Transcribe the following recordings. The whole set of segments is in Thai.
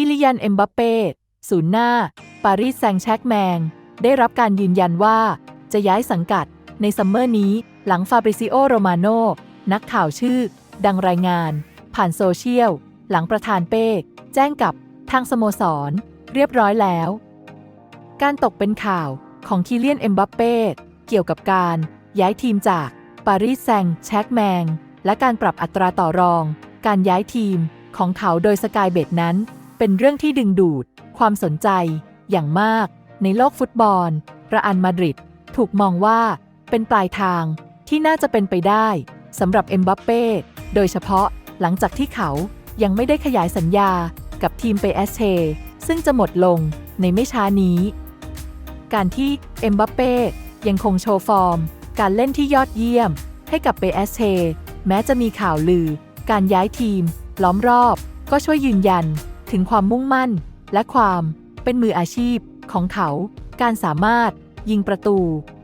คิลิยันเอ็มบัปเป้ศูนย์หน้า ปารีสแซงต์แชร์กแมง ได้รับการยืนยันว่าจะย้ายสังกัดในซัมเมอร์นี้ หลังฟาบริซิโอ โรมาโน นักข่าวชื่อ ดังรายงาน ผ่านโซเชียล หลังประธานเป้ แจ้งกับทางสโมสร เรียบร้อยแล้ว การตกเป็นข่าวของคิเลียนเอ็มบัปเป้เกี่ยวกับการย้ายทีมจากปารีสแซงต์แชร์กแมง และการปรับอัตราต่อรอง การย้ายทีมของเขาโดยสกายเบดนั้น เป็นเรื่องที่ดึงดูด ความสนใจ อย่างมาก ในโลกฟุตบอลระอันมาดริดถูกมองว่าเป็นปลายทางที่น่าจะเป็นไปได้สำหรับเอ็มบัปเป้โดยเฉพาะหลังจากที่เขายังไม่ได้ขยายสัญญากับทีมเปเอสเชซึ่งจะหมดลงในไม่ช้านี้ การที่เอ็มบัปเป้ยังคงโชว์ฟอร์ม การเล่นที่ยอดเยี่ยม ให้กับเปเอสเชแม้จะมีข่าวลือ การย้ายทีม ล้อมรอบ ก็ช่วยยืนยัน ถึงความมุ่งมั่น และความเป็นมืออาชีพของเขา การสามารถยิงประตู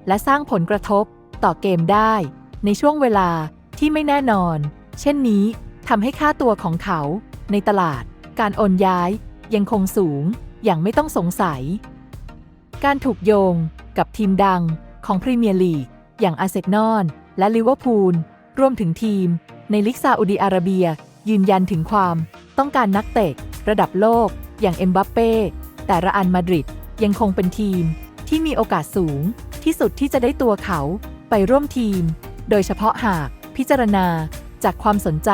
และสร้างผลกระทบต่อเกมได้ ในช่วงเวลาที่ไม่แน่นอน เช่นนี้ทำให้ค่าตัวของเขา ในตลาด การโอนย้ายยังคงสูงอย่างไม่ต้องสงสัย การถูกโยงกับทีมดังของพรีเมียร์ลีกอย่างอาร์เซนอลและลิเวอร์พูลรวมถึงทีม ในลิกซาอุดีอาระเบีย ยืนยันถึงความต้องการนักเตะ ระดับโลก อย่างเอ็มบัปเป้แต่ระอันมาดริดยังคงเป็นทีมที่มีโอกาสสูง ที่สุดที่จะได้ตัวเขาไปร่วมทีม โดยเฉพาะหากพิจารณาจากความสนใจ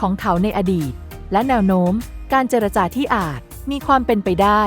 ของเขาในอดีต และแนวโน้มการเจรจาที่อาจมีความเป็นไปได้